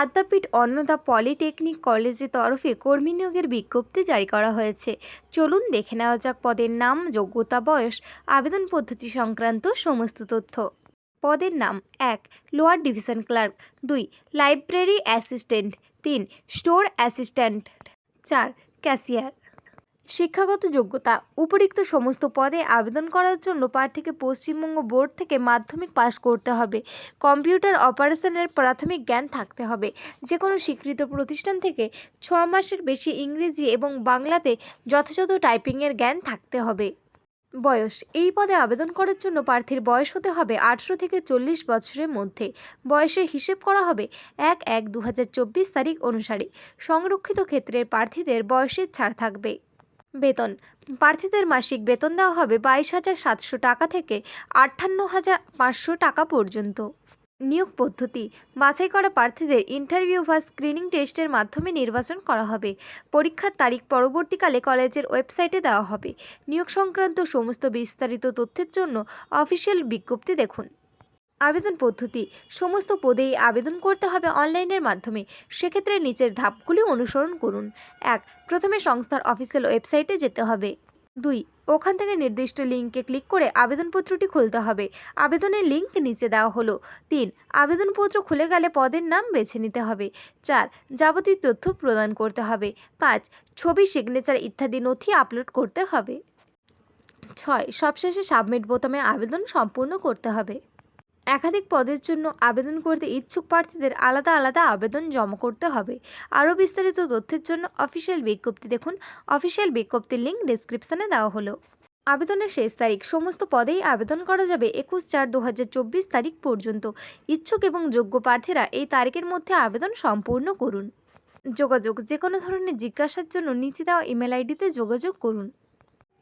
আদ্যাপীঠ Annada polytechnic কলেজের তরফে কর্মী নিয়োগের বিজ্ঞপ্তি জারি করা হয়েছে। চলুন দেখে নেওয়া যাক পদের নাম, যোগ্যতা, বয়স, আবেদন পদ্ধতি সংক্রান্ত সমস্ত তথ্য। পদের নাম, এক, লোয়ার ডিভিশন ক্লার্ক, দুই, লাইব্রেরি অ্যাসিস্ট্যান্ট, তিন, স্টোর অ্যাসিস্ট্যান্ট, চার, ক্যাশিয়ার। শিক্ষাগত যোগ্যতা উপরিক্ত সমস্ত পদে আবেদন করার জন্য প্রার্থীকে পশ্চিমবঙ্গ বোর্ড থেকে মাধ্যমিক পাশ করতে হবে। কম্পিউটার অপারেশনের প্রাথমিক জ্ঞান থাকতে হবে। যে কোনো স্বীকৃত প্রতিষ্ঠান থেকে ছ মাসের বেশি ইংরেজি এবং বাংলাতে যথাযথ টাইপিংয়ের জ্ঞান থাকতে হবে। বয়স, এই পদে আবেদন করার জন্য প্রার্থীর বয়স হতে হবে আঠেরো থেকে চল্লিশ বছরের মধ্যে। বয়সের হিসেব করা হবে এক এক দু তারিখ অনুসারে। সংরক্ষিত ক্ষেত্রের প্রার্থীদের বয়সের ছাড় থাকবে। বেতন। প্রার্থীদের মাসিক বেতন দেওয়া হবে বাইশ হাজার সাতশো টাকা থেকে আটান্ন হাজার পাঁচশো টাকা পর্যন্ত। নিয়োগ পদ্ধতি। বাছাই করা প্রার্থীদের ইন্টারভিউ বা স্ক্রিনিং টেস্টের মাধ্যমে নির্বাচন করা হবে। পরীক্ষার তারিখ পরবর্তীকালে কলেজের ওয়েবসাইটে দেওয়া হবে। নিয়োগ সংক্রান্ত সমস্ত বিস্তারিত তথ্যের জন্য অফিসিয়াল বিজ্ঞপ্তি দেখুন। আবেদন পদ্ধতি। সমস্ত পদেই আবেদন করতে হবে অনলাইনের মাধ্যমে। সেক্ষেত্রে নিচের ধাপগুলি অনুসরণ করুন। এক, প্রথমে সংস্থার অফিসিয়াল ওয়েবসাইটে যেতে হবে। দুই, ওখান থেকে নির্দিষ্ট লিঙ্কে ক্লিক করে আবেদনপত্রটি খুলতে হবে। আবেদনের লিঙ্ক নিচে দেওয়া হলো। তিন, আবেদনপত্র খুলে গেলে পদের নাম বেছে নিতে হবে। চার, যাবতীয় তথ্য প্রদান করতে হবে। পাঁচ, ছবি, সিগনেচার ইত্যাদি নথি আপলোড করতে হবে। ছয়, সবশেষে সাবমিট বোতামে আবেদন সম্পূর্ণ করতে হবে। একাধিক পদের জন্য আবেদন করতে ইচ্ছুক প্রার্থীদের আলাদা আলাদা আবেদন জমা করতে হবে। আরও বিস্তারিত তথ্যের জন্য অফিসিয়াল বিজ্ঞপ্তি দেখুন। অফিসিয়াল বিজ্ঞপ্তির লিঙ্ক ডিসক্রিপশানে দেওয়া হলো। আবেদনের শেষ তারিখ, সমস্ত পদেই আবেদন করা যাবে একুশ চার দু তারিখ পর্যন্ত। ইচ্ছুক এবং যোগ্য প্রার্থীরা এই তারিখের মধ্যে আবেদন সম্পূর্ণ করুন। যোগাযোগ যে কোনো ধরনের জিজ্ঞাসার জন্য নিচে দেওয়া ইমেল আইডিতে যোগাযোগ করুন।